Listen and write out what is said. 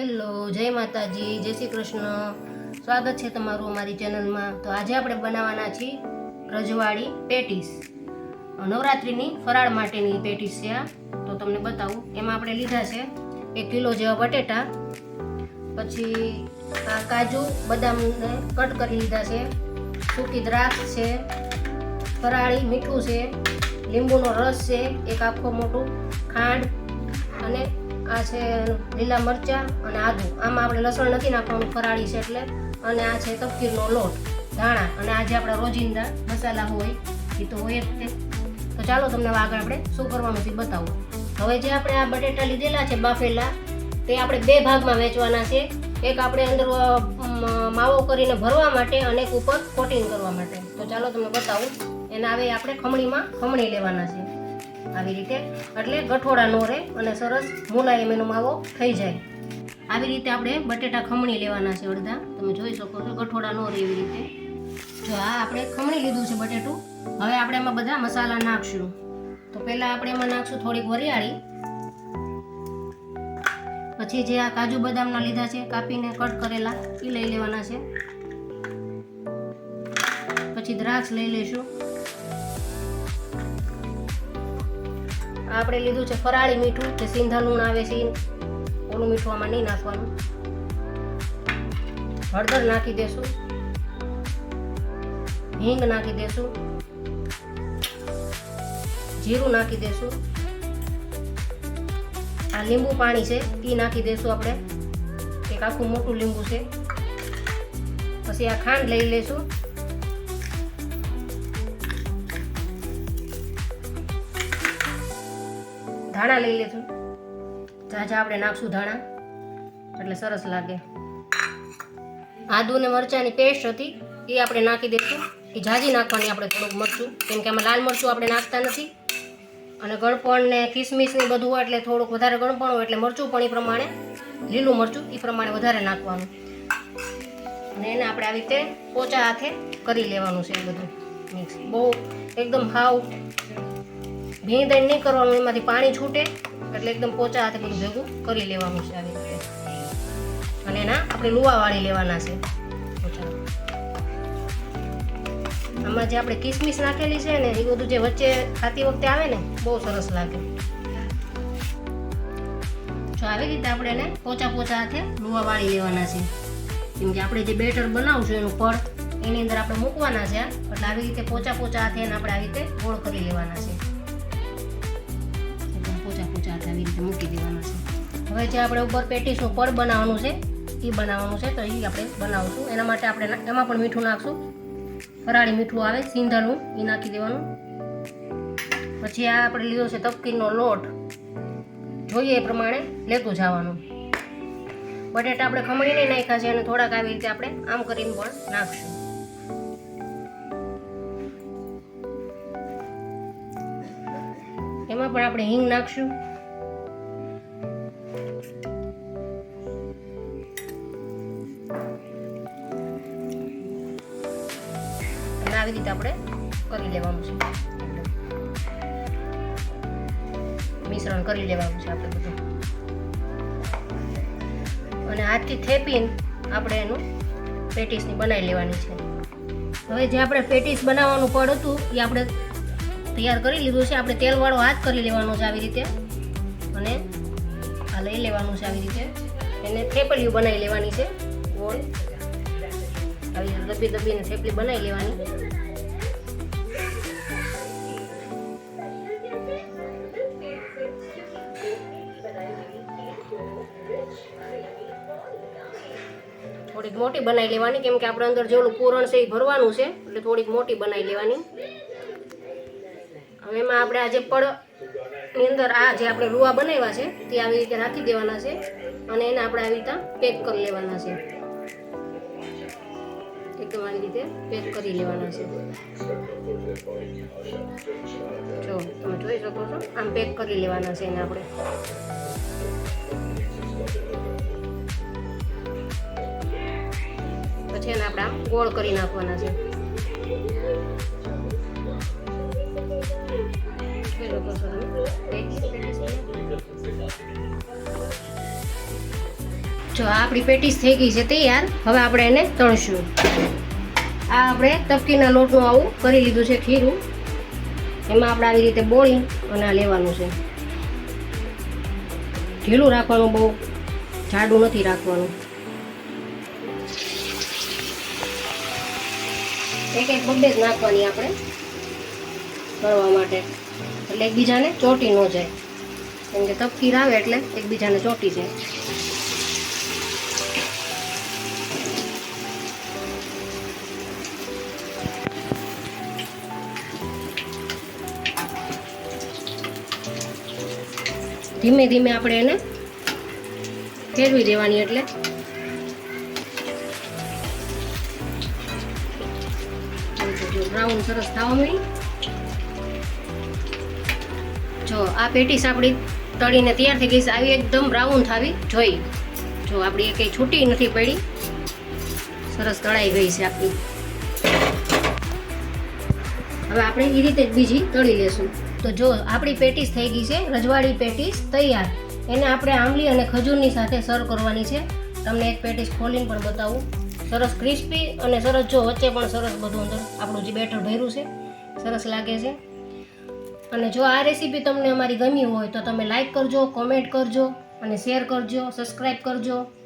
Hello, જય માતાજી, જય શ્રી કૃષ્ણ. સ્વાગત છે તમારું અમારી ચેનલમાં. તો આજે આપણે બનાવવાના છીએ રજવાડી પેટીસ. નવરાત્રિની ફરાળ માટેની પેટીસ છે આ. તો તમને બતાવું, એમાં આપણે લીધા છે એક કિલો જેવા બટેટા, પછી આ કાજુ, બદામને કટ કરી લીધા છે, સૂકી દ્રાક્ષ છે, ફરાળી મીઠું છે, લીંબુનો રસ છે, એક આખો મોટું ખાંડ અને આ છે લીલા મરચાં અને આદુ. આમાં આપણે લસણ નથી નાખવાનું, ફરાળી છે એટલે. અને આ છે તપકીરનો લોટ, ધાણા. અને આજે આપણા રોજિંદા મસાલા હોય એ તો હોય જ તે. તો ચાલો તમને આગળ આપણે શું કરવાનું છે બતાવું. હવે જે આપણે આ બટેટા લીધેલા છે બાફેલા, તે આપણે બે ભાગમાં વેચવાના છે. એક આપણે અંદર માવો કરીને ભરવા માટે અને એક ઉપર કોટિંગ કરવા માટે. તો ચાલો તમને બતાવું. એના હવે આપણે ખમણીમાં ખમણી લેવાના છે. આવી રીતે. એટલે ગઠોડા ન રહે અને સરસ મુલાયમ એનો માવો થઈ જાય. આવી રીતે આપણે બટેટા ખમણી લેવાના છે અડધા. તમે જોઈ શકો છો ગઠોડા નો રહે એવી રીતે. જો આ આપણે ખમણી લીધું છે બટેટું. હવે આપણે એમાં બધા મસાલા નાખશું. તો પહેલાં આપણે એમાં નાખશું થોડીક વરિયાળી. પછી જે આ કાજુ બદામના લીધા છે કાપીને કટ કરેલા એ લઈ લેવાના છે. પછી દ્રાક્ષ લઈ લઈશું. આપણે લીધું છે ફરાળી મીઠું, જે સિંધા લૂણ આવે છે ઓલું મીઠું આમાં નહીં નાખવાનું. હળદર નાખી દેશું. હિંગ નાખી દેશું. જીરું નાખી દેશું. આ લીંબુ પાણી છે એ નાખી દેશું આપણે. એક આખું મોટું લીંબુ છે. પછી આ ખાંડ લઈ લેશું ધાણા લઈ લેશું ઝાઝા આપણે નાખશું ધાણા. એટલે સરસ લાગે. આદુ ને મરચાંની પેસ્ટ હતી, એ આપણે નાખી દઈશું એ ઝાઝી નાખવાની આપણે થોડુંક મરચું, કેમ કે આમાં લાલ મરચું આપણે નાખતા નથી. અને ગળપણ ને કિસમિસ ને બધું હોય એટલે થોડુંક વધારે ગળપણ હોય એટલે મરચું પણ એ પ્રમાણે, લીલું મરચું એ પ્રમાણે વધારે નાખવાનું. અને એને આપણે આવી રીતે પોચા હાથે કરી લેવાનું છે એ બધું મિક્સ. બહુ એકદમ હાવ ભીંગ દહીં નહીં કરવાનું, એમાંથી પાણી છૂટે, એટલે એકદમ પોચા હાથે બધું ભેગું કરી લેવાનું છે આવી રીતે. અને એના આપણે લુવા વાળી લેવાના છે. આમાં જે આપણે કિસમિસ નાખેલી છે ને, એ બધું જે વચ્ચે ખાતી વખતે આવે ને, બહુ સરસ લાગે. જો આવી રીતે આપણે એને પોચા પોચા હાથે લુવા વાળી લેવાના છે. કેમ કે આપણે જે બેટર બનાવશું એનું પડ એની અંદર આપણે મૂકવાના છે એટલે આવી રીતે પોચા પોચા હાથે એને આપણે આવી રીતે ગોળ કરી લેવાના છે. આવી રીતે મૂકી દેવાના છે. હવે જે આપણે ઉપર પેટીસનું પડ બનાવવાનું છે, એ બનાવવાનું છે, તો એ આપણે બનાવશું. એના માટે આપણે એમાં પણ મીઠું નાખશું. ફરાળી મીઠું આવે સિંધાનું એ નાખી દેવાનું. પછી આ આપણે લીધો છે તપકીરનો લોટ. જોઈએ એ પ્રમાણે લેતું જવાનું. બટેટા આપણે ખમણીને નાખ્યા છે અને થોડાક આવી રીતે આપણે આમ કરીને પણ નાખશું. એમાં પણ આપણે હિંગ નાખશું. આવી રીતે આપણે કરી લેવાનું છે. મિશ્રણ કરી લેવાનું છે આપણે બધું. અને હાથથી થેપીને આપણે એનું પેટીસની બનાવી લેવાની છે. હવે જે આપણે પેટીસ બનાવવાનું પડ હતું, એ આપણે તૈયાર કરી લીધું છે. આપણે તેલવાળો હાથ કરી લેવાનો છે આવી રીતે. અને આ લઈ લેવાનું છે આવી રીતે. એને થેપલીઓ બનાવી લેવાની છે. ગોળ આવી દબી દબીને થેપલી બનાવી લેવાની. થોડીક મોટી બનાવી લેવાની, કેમ કે આપણે અંદર જે ઓલું પૂરણ છે એ ભરવાનું છે, એટલે થોડીક મોટી બનાવી લેવાની. હવે એમાં આપણે આ જે પડની અંદર આ જે આપણે રૂવા બનાવ્યા છે, તે આવી રીતે રાખી દેવાના છે, અને એને આપણે આવી રીતે પેક કરી લેવાના છે. આવી રીતે પેક કરી લેવાના છે. જો, તમે જોઈ શકો છો, આમ પેક કરી લેવાના છે એને આપણે. પછી એને આપણે આમ ગોળ કરી નાખવાના છે. જોઈ શકો છો તમે. જો આપણી પેટીસ થઈ ગઈ છે તૈયાર, હવે આપણે એને તળશું. આ આપણે તપકીના લોટનું આવું કરી લીધું છે ખીરું. એમાં આપણે આવી રીતે બોળી અને આ લેવાનું છે. ઢીલું રાખવાનું બહુ જાડું નથી રાખવાનું. એક એક બબ્બે જ નાખવાની આપણે કરવા માટે. એટલે એકબીજાને ચોટી ન જાય. કેમ કે તપકીર આવે એટલે એકબીજાને ચોટી જાય. ધીમે ધીમે આપણે એને ફેરવી દેવાની એટલે. બ્રાઉન સરસ થવા મળી જો આ પેટીસ આપણી તળીને તૈયાર થઈ ગઈ છે. આવી એકદમ બ્રાઉન થવી જોઈ. જો આપણી એ કંઈ છૂટી નથી પડી. સરસ તળાઈ ગઈ છે આપણી. હવે આપણે એ રીતે જ બીજી તળી લેશું. તો જો આપણી પેટીસ થઈ ગઈ છે, રજવાડી પેટીસ તૈયાર. એને આપણે આંબલી અને ખજૂરની સાથે સર્વ કરવાની છે. તમને એક પેટીસ ખોલીને પણ બતાવું. સરસ ક્રિસ્પી અને સરસ જો વચ્ચે પણ સરસ બધું અંદર આપણું જે બેટર ભર્યું છે, સરસ લાગે છે. અને જો આ રેસીપી તમને અમારી ગમી હોય તો તમે લાઈક કરજો, કોમેન્ટ કરજો અને શેર કરજો સબસ્ક્રાઈબ કરજો.